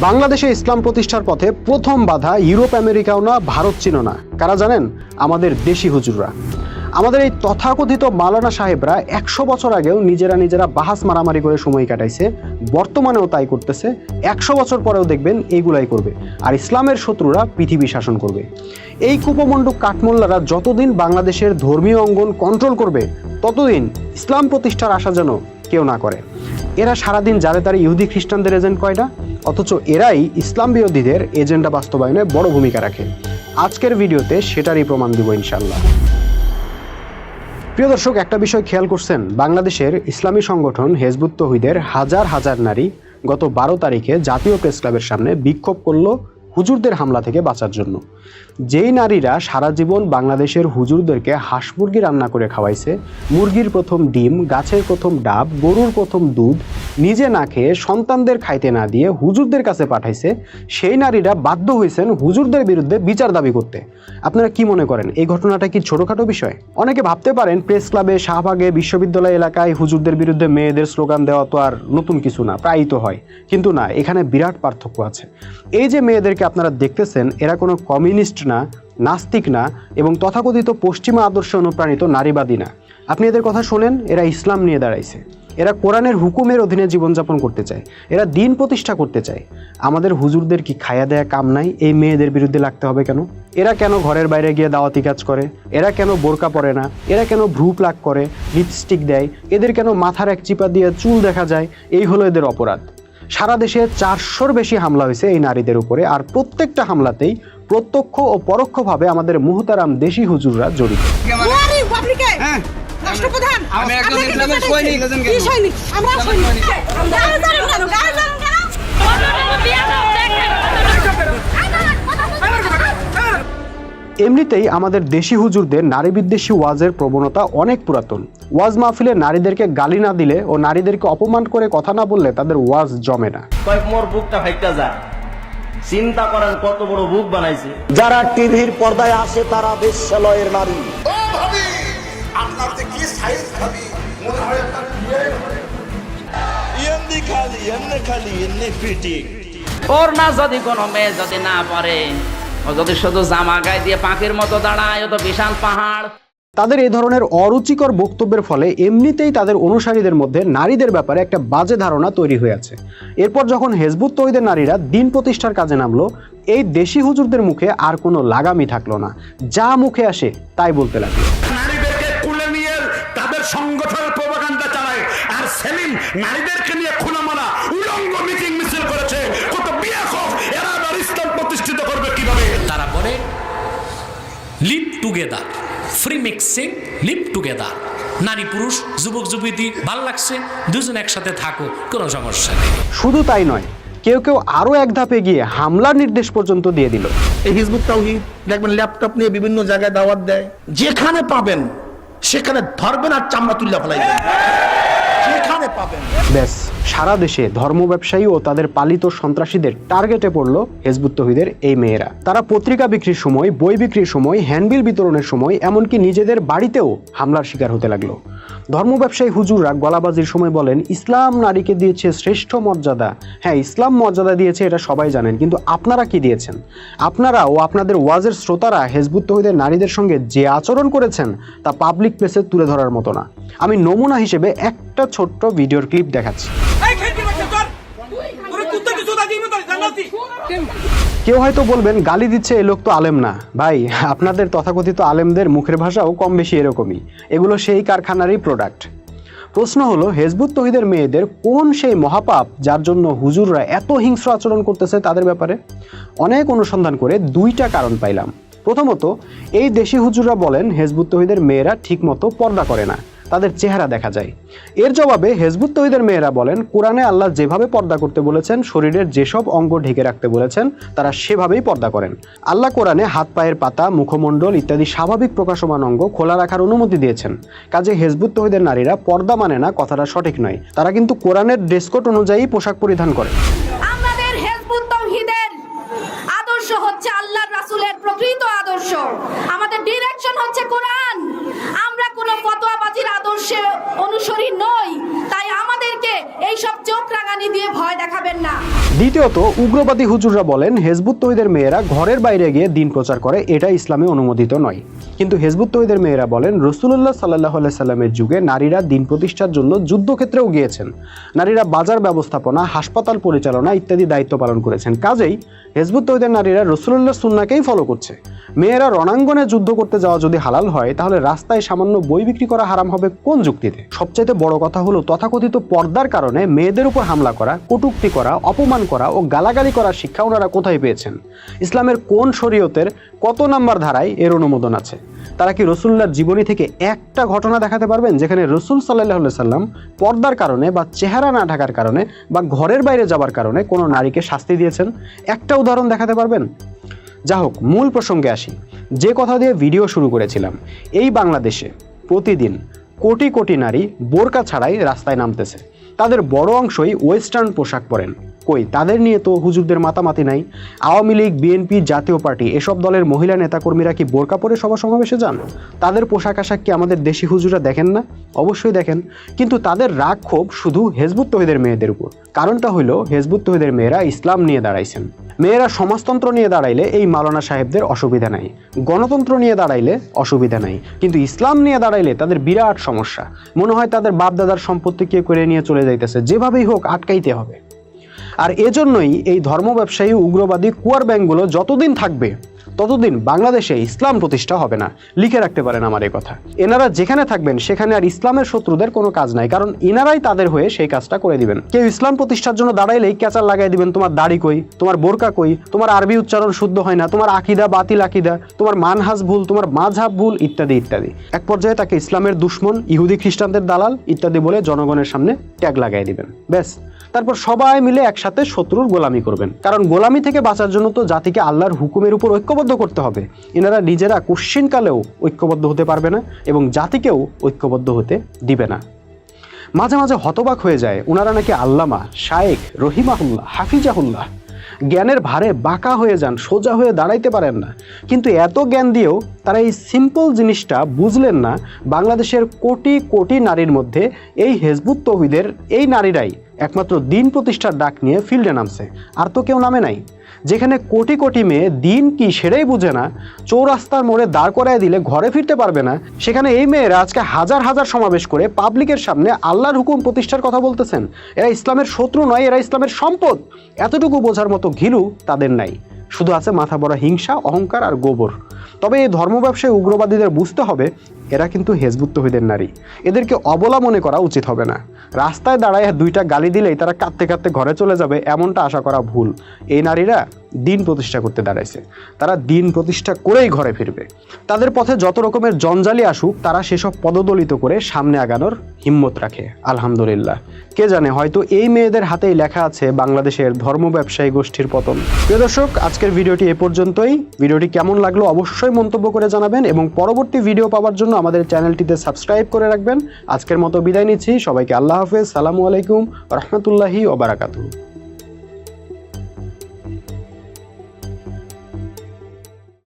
বাংলাদেশে ইসলাম প্রতিষ্ঠার পথে প্রথম বাধা ইউরোপ আমেরিকাও না, ভারত চীনও না। কারা জানেন? আমাদের দেশি হুজুররা। আমাদের এই তথাকথিত মালানা সাহেবরা একশো বছর আগেও নিজেরা নিজেরা বাহাস মারামারি করে সময় কাটাইছে। বর্তমানেও তাই করতেছে। একশো বছর পরেও দেখবেন এইগুলাই করবে। আর ইসলামের শত্রুরা পৃথিবী শাসন করবে। এই কুপমণ্ডু কাঠমোল্লারা যতদিন বাংলাদেশের ধর্মীয় অঙ্গন কন্ট্রোল করবে, ততদিন ইসলাম প্রতিষ্ঠার আশা যেন কেউ না করে। এরা সারাদিন যারে তারা ইহুদি খ্রিস্টানদের এজেন্ট কয়টা অথচ এরাই ইসলাম বিরোধীদের এজেন্ডা বাস্তবায়নে বড় ভূমিকা রাখে। আজকের ভিডিওতে সেটারই প্রমাণ দিব ইনশাল্লাহ প্রিয় দর্শক, একটা বিষয় খেয়াল করছেন, বাংলাদেশের ইসলামী সংগঠন হেজবুত তহিদের হাজার হাজার নারী গত বারো তারিখে জাতীয় প্রেস ক্লাবের সামনে বিক্ষোভ করল হুজুরদের হামলা থেকে বাঁচার জন্য। যেই নারীরা সারা জীবন বাংলাদেশের হুজুরদেরকে হাঁস মুরগি রান্না করে খাওয়াইছে, মুরগির প্রথম ডিম, গাছের প্রথম ডাব, গরুর প্রথম দুধ, নিজে না খেয়ে সন্তানদের খাইতে না দিয়ে হুজুরদের কাছে পাঠাইছে, সেই নারীরা বাধ্য হয়েছেন হুজুরদের বিরুদ্ধে বিচার দাবি করতে। আপনারা কি মনে করেন? এই ঘটনাটা কি ছোটখাটো বিষয়? অনেকে ভাবতে পারেন, প্রেস ক্লাবে, শাহবাগে, বিশ্ববিদ্যালয় এলাকায় হুজুরদের বিরুদ্ধে মেয়েদের স্লোগান দেওয়া তো আর নতুন কিছু না, প্রায়ই তো হয়। কিন্তু না, এখানে বিরাট পার্থক্য আছে। এই যে মেয়েদেরকে আপনারা দেখতেছেন, এরা কোনো কমিউনিস্ট না, নাস্তিক না এবং তথাকথিত পশ্চিমা আদর্শে অনুপ্রাণিত নারীবাদী না। আপনি এদের কথা শোনেন, এরা ইসলাম নিয়ে দাঁড়াইছে। এরা কোরআনের হুকুমের অধীনে জীবনযাপন করতে চায়। এরা দিন প্রতিষ্ঠা করতে চায়। আমাদের হুজুরদের কি খায়া দেয়া কাম নাই? এই মেয়েদের বিরুদ্ধে লাগতে হবে কেন? এরা কেন ঘরের বাইরে গিয়ে দাওয়াতি কাজ করে? এরা কেন বোরকা পরে না? এরা কেন ভ্রু প্লাক করে, লিপস্টিক দেয়? এদের কেন মাথার এক চিপা দিয়ে চুল দেখা যায়? এই হলো এদের অপরাধ। সারা দেশে চারশোর বেশি হামলা হয়েছে এই নারীদের উপরে আর প্রত্যেকটা হামলাতেই প্রত্যক্ষ ও পরোক্ষভাবে আমাদের মুহতারাম দেশি হুজুররা জড়িত। ওরে এমনিতেই আমাদের দেশি হুজুরদের নারী বিদ্বেষী ওয়াজের প্রবণতা অনেক পুরাতন। ওয়াজ মাহফিলে নারীদেরকে গালি না দিলে ও নারীদেরকে অপমান করে কথা না বললে তাদের ওয়াজ জমে না। মোর বুকটা ফাইটা যায় চিন্তা করেন কত বড় বুক বানাইছে। যারা টিভির পর্দায় আসে তারা বেশ্যালয়ের নারী। আপনার যে কি সাইজ ভাবি? মনে হয় আপনার এমনি খালি এমনি খালি এমনি ফিটিং ওর না যদি কোনো মেয়ে যদি না পারে ও যদি শুধু জামা গায়ে দিয়ে পাখির মতো দাঁড়ায় ও তো বিশাল পাহাড়। তাদের এই ধরনের অরুচিকর বক্তব্যের ফলে এমনিতেই তাদের অনুসারীদের মধ্যে নারীদের ব্যাপারে একটা বাজে ধারণা তৈরি হয়ে আছে। এরপর যখন হেজবুত তহিদের নারীরা দিন প্রতিষ্ঠার কাজে নামলো এই দেশি হুজুরদের মুখে আর কোনো লাগামই থাকল না। যা মুখে আসে তাই বলতে লাগল। নারীদেরকে কুলে নিয়ে তাদের সংগঠনের চালায় আর সেলিম নারীদেরকে নিয়ে খোলামালা উলঙ্গ মিটিং প্রতিষ্ঠিত করবে কীভাবে? তারা বলে live together free mixing live together নারী পুরুষ যুবক যুবতী ভালো লাগছে দুজন একসাথে থাকো কোনো সমস্যা নেই। শুধু তাই নয় কেউ কেউ আরও এক ধাপে গিয়ে হামলার নির্দেশ পর্যন্ত দিয়ে দিল। এই হিজবুত তাওহীদ দেখবেন ল্যাপটপ নিয়ে বিভিন্ন জায়গায় দাওয়াত দেয়। যেখানে পাবেন সেখানে ধরবেন আর চামড়া তুল্লা ফেলাইবেন। যেখানে পাবেন। ব্যাস। সারা দেশে ধর্ম ব্যবসায়ী ও তাদের পালিত সন্ত্রাসীদের টার্গেটে পড়ল হেজবুত তহিদের এই মেয়েরা। তারা পত্রিকা বিক্রির সময়, বই বিক্রির সময়, হ্যান্ডবিল বিতরণের সময়, এমনকি নিজেদের বাড়িতেও হামলার শিকার হতে লাগল। ধর্ম ব্যবসায়ী হুজুররা গলাবাজির সময় বলেন, ইসলাম নারীকে দিয়েছে শ্রেষ্ঠ মর্যাদা। হ্যাঁ ইসলাম মর্যাদা দিয়েছে, এটা সবাই জানেন, কিন্তু আপনারা কি দিয়েছেন? আপনারা ও আপনাদের ওয়াজের শ্রোতারা হেজবুত তহিদের নারীদের সঙ্গে যে আচরণ করেছেন, তা পাবলিক প্লেসে তুলে ধরার মতো না। আমি নমুনা হিসেবে একটা ছোট্ট ভিডিওর ক্লিপ দেখাচ্ছি এই খেলবি বাচ্চা চল তোর কুত্তা কি জুতা দিই মতো জান্নাতি কেউ হয়তো বলবেন, গালি দিচ্ছে এই লোক তো আলেম না। ভাই, আপনাদের তথাকথিত আলেমদের মুখের ভাষাও কম বেশি এরকমই। এগুলো সেই কারখানারই প্রোডাক্ট প্রশ্ন হলো, হেজবুত তহিদের মেয়েদের কোন সেই মহাপাপ যার জন্য হুজুররা এত হিংস্র আচরণ করতেছে তাদের ব্যাপারে? অনেক অনুসন্ধান করে দুইটা কারণ পাইলাম। প্রথমত, এই দেশি হুজুররা বলেন, হেজবুত তহিদের মেয়েরা ঠিকমতো পর্দা করে না। তাদের চেহারা দেখা যায়। এর জবাবে হেজবুত তহিদের মেয়েরা বলেন, কোরআনে আল্লাহ যেভাবে পর্দা করতে বলেছেন, শরীরের যেসব অঙ্গ ঢেকে রাখতে বলেছেন, তারা সেভাবেই পর্দা করেন। আল্লাহ কোরআনে হাত, পায়ের পাতা, মুখমণ্ডল ইত্যাদি স্বাভাবিক প্রকাশমান অঙ্গ খোলা রাখার অনুমতি দিয়েছেন। কাজে হেজবুত তহিদের নারীরা পর্দা মানে না, কথাটা সঠিক নয়। তারা কিন্তু কোরআনের ড্রেসকোড অনুযায়ী পোশাক পরিধান করে। আমাদের হেজবুত তাওহীদের আদর্শ হচ্ছে আল্লাহর রাসূলের প্রকৃত আদর্শ আমাদের ডিরেকশন হচ্ছে কোরআন আমরা কোনো ফতোয়াবাজির আদর্শে অনুসরী নই তাই আমাদেরকে এইসব চোখ রাঙানি দিয়ে ভয় দেখাবেন না দ্বিতীয়ত, উগ্রবাদী হুজুররা বলেন, হেজবুত তৈদের মেয়েরা ঘরের বাইরে গিয়ে দিন প্রচার করে, এটা ইসলামে অনুমোদিত নয়। কিন্তু হেজবুত তৈদের মেয়েরা বলেন রসুল্লাহ সাল্লাহ সাল্লামের যুগে নারীরা দিন প্রতিষ্ঠার জন্য যুদ্ধক্ষেত্রেও গিয়েছেন। নারীরা বাজার ব্যবস্থাপনা, হাসপাতাল পরিচালনা ইত্যাদি দায়িত্ব পালন করেছেন। কাজেই হেজবুত তৈদের নারীরা রসুল্লাহ সুন্নাকেই ফলো করছে। মেয়েরা রণাঙ্গনে যুদ্ধ করতে যাওয়া যদি হালাল হয়, তাহলে রাস্তায় সামান্য বই বিক্রি করা হারাম হবে কোন যুক্তিতে? সবচাইতে বড় কথা হলো, তথাকথিত পর্দার কারণে মেয়েদের উপর হামলা করা, কটূক্তি করা, অপমান করা ও গালাগালি করার শিক্ষা ওনারা কোথায় পেয়েছেন? ইসলামের কোন শরীয়তের কত নাম্বার ধারায় এর অনুমোদন আছে? তারা কি রসুল্লার জীবনী থেকে একটা ঘটনা দেখাতে পারবেন? যেখানে রসুল সাল্লাহ সাল্লাম পর্দার কারণে বা চেহারা না ঢাকার কারণে বা ঘরের বাইরে যাবার কারণে কোনো নারীকে শাস্তি দিয়েছেন? একটা উদাহরণ দেখাতে পারবেন? যা হোক, মূল প্রসঙ্গে আসি। যে কথা দিয়ে ভিডিও শুরু করেছিলাম, এই বাংলাদেশে প্রতিদিন কোটি কোটি নারী বোরকা ছাড়াই রাস্তায় নামতেছে। তাদের বড় অংশই ওয়েস্টার্ন পোশাক পরেন। কই? তাদের নিয়ে তো হুজুরদের মাতামাতি নাই। আওয়ামী লীগ, বিএনপি, জাতীয় পার্টি, এসব দলের মহিলা নেতাকর্মীরা কি বোরকা পরে সভা সমাবেশে যান? তাদের পোশাক আশাক কি আমাদের দেশি হুজুরা দেখেন না? অবশ্যই দেখেন। কিন্তু তাদের রাগ ক্ষোভ শুধু হেজবুত তহিদের মেয়েদের উপর। কারণটা হইল হেজবুত তহিদের মেয়েরা ইসলাম নিয়ে দাঁড়াইছেন। মেয়েরা সমাজতন্ত্র নিয়ে দাঁড়াইলে এই মালানা সাহেবদের অসুবিধা নাই। গণতন্ত্র নিয়ে দাঁড়াইলে অসুবিধা নাই। কিন্তু ইসলাম নিয়ে দাঁড়াইলে তাদের বিরাট সমস্যা। মনে হয় তাদের বাপদাদার সম্পত্তি কে করে নিয়ে চলে যাইতেছে। যেভাবেই হোক, আটকাইতে হবে। আর এজন্যই এই ধর্ম ব্যবসায়ী, উগ্রবাদী, কুয়ার ব্যাংকগুলো যতদিন থাকবে, ততদিন বাংলাদেশে ইসলাম প্রতিষ্ঠা হবে না। লিখে রাখতে পারেন আমার এই কথা। এনারা যেখানে থাকবেন, সেখানে আর ইসলামের শত্রুদের কোনো কাজ নাই, কারণ ইনারাই তাদের হয়ে সেই কাজটা করে দিবেন। কেউ ইসলাম প্রতিষ্ঠার জন্য দাঁড়াইলেই ক্যাচার লাগাই দিবেন, তোমার দাড়ি কই? তোমার বোরকা কই? তোমার আরবি উচ্চারণ শুদ্ধ হয় না? তোমার আকিদা বাতিল, আকিদা? তোমার মানহাজ ভুল, তোমার মাঝহাব ভুল? ইত্যাদি ইত্যাদি। এক পর্যায়ে তাকে ইসলামের দুশ্মন, ইহুদি খ্রিস্টানদের দালাল ইত্যাদি বলে জনগণের সামনে ট্যাগ লাগাই দিবেন। ব্যাস। তারপর সবাই মিলে একসাথে শত্রুর গোলামি করবেন। কারণ গোলামি থেকে বাঁচার জন্য তো জাতিকে আল্লাহর হুকুমের উপর ঐক্যবদ্ধ করতে হবে। এনারা নিজেরা কুশ্চিনকালেও ঐক্যবদ্ধ হতে পারবে না এবং জাতিকেও ঐক্যবদ্ধ হতে দিবে না। মাঝে মাঝে হতবাক হয়ে যায় ওনারা নাকি আল্লামা শায়েক রহিমাহুল্লাহ, হাফিজাহুল্লাহ। জ্ঞানের ভারে বাঁকা হয়ে যান, সোজা হয়ে দাঁড়াইতে পারেন না। কিন্তু এত জ্ঞান দিয়েও তারা এই সিম্পল জিনিসটা বুঝলেন না, বাংলাদেশের কোটি কোটি নারীর মধ্যে এই হেজবুত তহিদের এই নারীরাই একমাত্র দিন প্রতিষ্ঠার ডাক নিয়ে ফিল্ডে নামছে। আর তো কেউ নামে নাই। যেখানে কোটি কোটি মেয়ে দিন কি সেটাই বুঝে না, চৌরাস্তার মোড়ে দাঁড় করায় দিলে ঘরে ফিরতে পারবে না। সেখানে এই মেয়েরা আজকে হাজার হাজার সমাবেশ করে পাবলিকের সামনে আল্লাহর হুকুম প্রতিষ্ঠার কথা বলতেছেন। এরা ইসলামের শত্রু নয়, এরা ইসলামের সম্পদ। এতটুকু বোঝার মতো ঘিলু তাদের নাই। শুধু আছে মাথা বড় হিংসা, অহংকার আর গোবর। তবে এই ধর্ম ব্যবসায়ী উগ্রবাদীদের বুঝতে হবে এরা কিন্তু হেজবুত তহিদের নারী। এদেরকে অবলা মনে করা উচিত হবে না। রাস্তায় দাঁড়ায় দুইটা গালি দিলেই তারা কাঁদতে কাঁদতে ঘরে চলে যাবে এমনটা আশা করা ভুল। এই নারীরা দিন প্রতিষ্ঠা করতে দাঁড়াইছে। তারা দিন প্রতিষ্ঠা করেই ঘরে ফিরবে। তাদের পথে যত রকমের জঞ্জালি আসুক, তারা সেসব পদদলিত করে সামনে আগানোর হিম্মত রাখে। আলহামদুলিল্লাহ। কে জানে, হয়তো এই মেয়েদের হাতেই লেখা আছে বাংলাদেশের ধর্ম ব্যবসায়ী গোষ্ঠীর পতন। প্রিয় দর্শক, আজকের ভিডিওটি এ পর্যন্তই। ভিডিওটি কেমন লাগল অবশ্যই মন্তব্য করে জানাবেন এবং পরবর্তী ভিডিও পাওয়ার জন্য আমাদের চ্যানেলটিতে সাবস্ক্রাইব করে রাখবেন। আজকের মতো বিদায় নিচ্ছি। সবাইকে আল্লাহ হাফেজ। সালামু আলাইকুম। রহমতুল্লাহি ওবারাকাতুহ